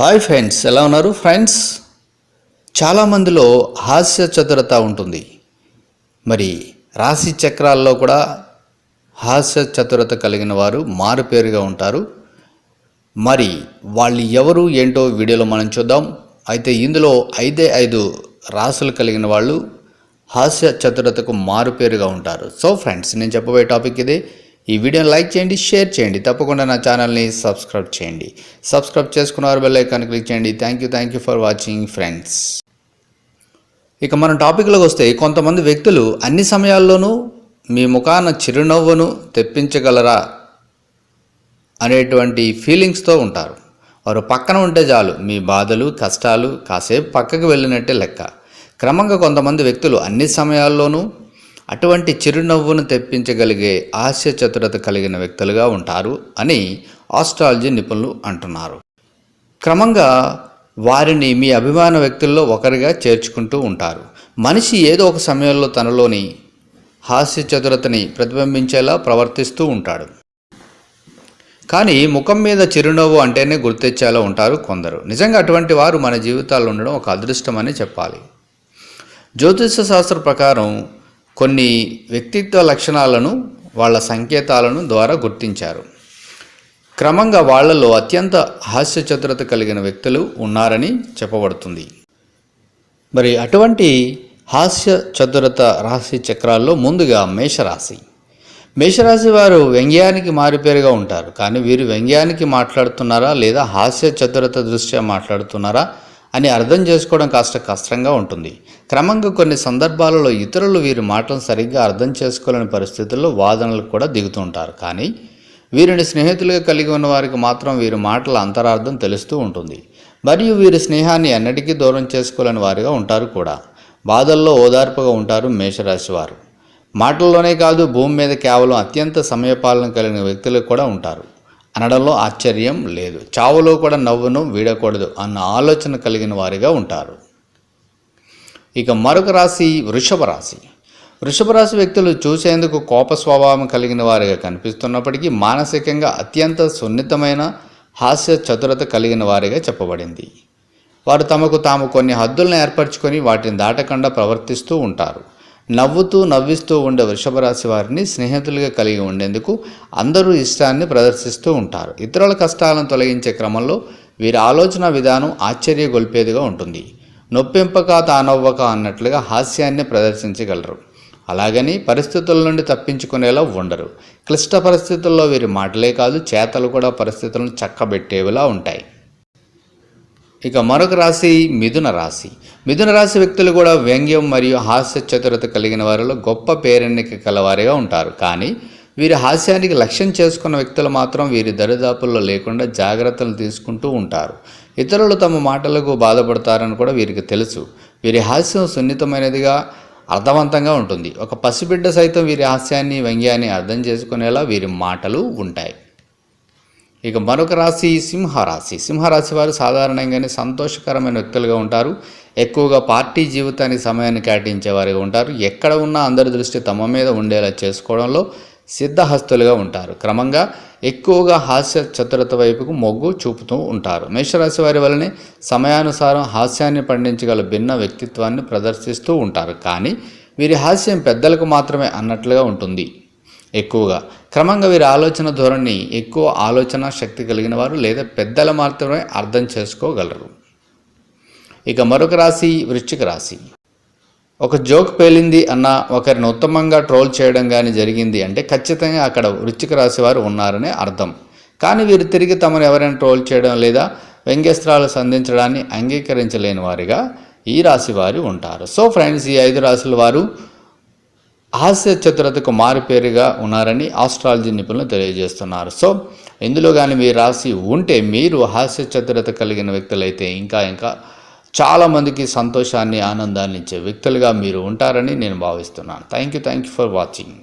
Hi friends ఎలా ఉన్నారు friends? చాలామందిలో హాస్య చతురత ఉంటుంది. మరి రాశి చక్రాల్లో కూడా హాస్య చతురత కలిగిన వారు మారుపేరుగా ఉంటారు. మరి వాళ్ళు ఎవరు ఏంటో వీడియోలో మనం చూద్దాం. అయితే ఇందులో ఐదే ఐదు రాసులు కలిగిన వాళ్ళు హాస్య చతురతకు మారుపేరుగా ఉంటారు. సో ఫ్రెండ్స్ నేను చెప్పబోయే టాపిక్ ఇదే. ఈ వీడియోని లైక్ చేయండి షేర్ చేయండి. తప్పకుండా నా ఛానల్ని సబ్స్క్రైబ్ చేయండి. సబ్స్క్రైబ్ చేసుకున్నవారు బెల్ ఐకాన్ క్లిక్ చేయండి. Thank you thank you for watching friends ఇక మన టాపిక్లోకి వస్తే కొంతమంది వ్యక్తులు అన్ని సమయాల్లోనూ మీ ముఖాన చిరునవ్వును తెప్పించగలరా అనేటువంటి ఫీలింగ్స్తో ఉంటారు. వారు పక్కన ఉంటే చాలు మీ బాధలు కష్టాలు కాసేపు పక్కకు వెళ్ళినట్టే లెక్క. క్రమంగా కొంతమంది వ్యక్తులు అన్ని సమయాల్లోనూ అటువంటి చిరునవ్వును తెప్పించగలిగే హాస్య చతురత కలిగిన వ్యక్తులుగా ఉంటారు అని ఆస్ట్రాలజీ నిపుణులు అంటున్నారు. క్రమంగా వారిని మీ అభిమాన వ్యక్తుల్లో ఒకరిగా చేర్చుకుంటూ ఉంటారు. మనిషి ఏదో ఒక సమయంలో తనలోని హాస్య చతురతని ప్రతిబింబించేలా ప్రవర్తిస్తూ ఉంటాడు. కానీ ముఖం మీద చిరునవ్వు అంటేనే గుర్తెచ్చేలా ఉంటారు కొందరు. నిజంగా అటువంటి వారు మన జీవితాల్లో ఉండడం ఒక అదృష్టం అని చెప్పాలి. జ్యోతిష శాస్త్ర ప్రకారం కొన్ని వ్యక్తిత్వ లక్షణాలను వాళ్ళ సంకేతాలను ద్వారా గుర్తించారు. క్రమంగా వాళ్ళలో అత్యంత హాస్య చతురత కలిగిన వ్యక్తులు ఉన్నారని చెప్పబడుతుంది. మరి అటువంటి హాస్య చతురత రాశి చక్రాల్లో ముందుగా మేషరాశి. మేషరాశి వారు వ్యంగ్యానికి మారిపేరుగా ఉంటారు. కానీ వీరు వ్యంగ్యానికి మాట్లాడుతున్నారా లేదా హాస్య చతురత దృష్ట్యా మాట్లాడుతున్నారా అని అర్థం చేసుకోవడం కాస్త కష్టంగా ఉంటుంది. క్రమంగా కొన్ని సందర్భాలలో ఇతరులు వీరి మాటలను సరిగ్గా అర్థం చేసుకోలేని పరిస్థితుల్లో వాదనలకు కూడా దిగుతుంటారు కానీ వీరిని స్నేహితులుగా కలిగి ఉన్న వారికి మాత్రం వీరి మాటల అంతరార్థం తెలుస్తూ ఉంటుంది. మరియు వీరి స్నేహాన్ని ఎన్నటికీ దూరం చేసుకోలేని వారిగా ఉంటారు కూడా. బాధల్లో ఓదార్పుగా ఉంటారు మేషరాశి వారు. మాటల్లోనే కాదు భూమి మీద కేవలం అత్యంత సమయపాలన కలిగిన వ్యక్తులు కూడా ఉంటారు. అనడంలో ఆశ్చర్యం లేదు. చావులో కూడా నవ్వును వీడకూడదు అన్న ఆలోచన కలిగిన వారిగా ఉంటారు. ఇక మరొక రాశి వృషభ రాశి. వృషభ రాశి వ్యక్తులు చూసేందుకు కోప స్వభావం కలిగిన వారిగా కనిపిస్తున్నప్పటికీ మానసికంగా అత్యంత సున్నితమైన హాస్య చతురత కలిగిన వారిగా చెప్పబడింది. వారు తమకు తాము కొన్ని హద్దులను ఏర్పరచుకొని వాటిని దాటకుండా ప్రవర్తిస్తూ ఉంటారు. నవ్వుతూ నవ్విస్తూ ఉండే వృషభ రాశి వారిని స్నేహితులుగా కలిగి ఉండేందుకు అందరూ ఇష్టాన్ని ప్రదర్శిస్తూ ఉంటారు. ఇతరుల కష్టాలను తొలగించే క్రమంలో వీరి ఆలోచన విధానం ఆశ్చర్యగొల్పేదిగా ఉంటుంది. నొప్పింపక తానవ్వక అన్నట్లుగా హాస్యాన్ని ప్రదర్శించగలరు. అలాగని పరిస్థితుల నుండి తప్పించుకునేలా ఉండరు. క్లిష్ట పరిస్థితుల్లో వీరి మాటలే కాదు చేతలు కూడా పరిస్థితులను చక్కబెట్టేవిలా ఉంటాయి. ఇక మరొక రాశి మిథున రాశి. మిథున రాశి వ్యక్తులు కూడా వ్యంగ్యం మరియు హాస్య చతురత కలిగిన వారిలో గొప్ప పేరెన్నిక కలవారిగా ఉంటారు. కానీ వీరి హాస్యానికి లక్ష్యం చేసుకున్న వ్యక్తులు మాత్రం వీరి దరిదాపుల్లో లేకుండా జాగ్రత్తలు తీసుకుంటూ ఉంటారు. ఇతరులు తమ మాటలకు బాధపడతారని కూడా వీరికి తెలుసు. వీరి హాస్యం సున్నితమైనదిగా అర్థవంతంగా ఉంటుంది. ఒక పసిబిడ్డ సైతం వీరి హాస్యాన్ని వ్యంగ్యాన్ని అర్థం చేసుకునేలా వీరి మాటలు ఉంటాయి. ఇక మరొక రాశి సింహరాశి. సింహరాశి వారు సాధారణంగానే సంతోషకరమైన వ్యక్తులుగా ఉంటారు. ఎక్కువగా పార్టీ జీవితానికి సమయాన్ని కేటాయించే వారిగా ఉంటారు. ఎక్కడ ఉన్నా అందరి దృష్టి తమ మీద ఉండేలా చేసుకోవడంలో సిద్ధహస్తులుగా ఉంటారు. క్రమంగా ఎక్కువగా హాస్య చతురత వైపుకు మొగ్గు చూపుతూ ఉంటారు. మేషరాశి వారి వల్లనే సమయానుసారం హాస్యాన్ని పండించగల భిన్న వ్యక్తిత్వాన్ని ప్రదర్శిస్తూ ఉంటారు. కానీ వీరి హాస్యం పెద్దలకు మాత్రమే అన్నట్లుగా ఉంటుంది. ఎక్కువగా. క్రమంగా వీరి ఆలోచన ధోరణి ఎక్కువ ఆలోచన శక్తి కలిగిన వారు లేదా పెద్దల మాత్రమే అర్థం చేసుకోగలరు. ఇక మరొక రాశి వృశ్చిక రాశి. ఒక జోక్ పేలింది అన్న ఒకరిని ఉత్తమంగా ట్రోల్ చేయడం కానీ జరిగింది అంటే ఖచ్చితంగా అక్కడ వృశ్చిక రాశి వారు ఉన్నారనే అర్థం. కానీ వీరు తిరిగి తమను ఎవరైనా ట్రోల్ చేయడం లేదా వ్యంగ్యస్త్రాలు సంధించడాన్ని అంగీకరించలేని వారిగా ఈ రాశి వారు ఉంటారు. సో ఫ్రెండ్స్ ఈ ఐదు రాశుల వారు హాస్య చతురతకు మారుపేరుగా ఉన్నారని ఆస్ట్రాలజీ నిపుణులు తెలియజేస్తున్నారు. సో ఇందులో కానీ మీ రాసి ఉంటే మీరు హాస్య చతురత కలిగిన వ్యక్తులైతే ఇంకా ఇంకా చాలామందికి సంతోషాన్ని ఆనందాన్ని ఇచ్చే వ్యక్తులుగా మీరు ఉంటారని నేను భావిస్తున్నాను. Thank you thank you for watching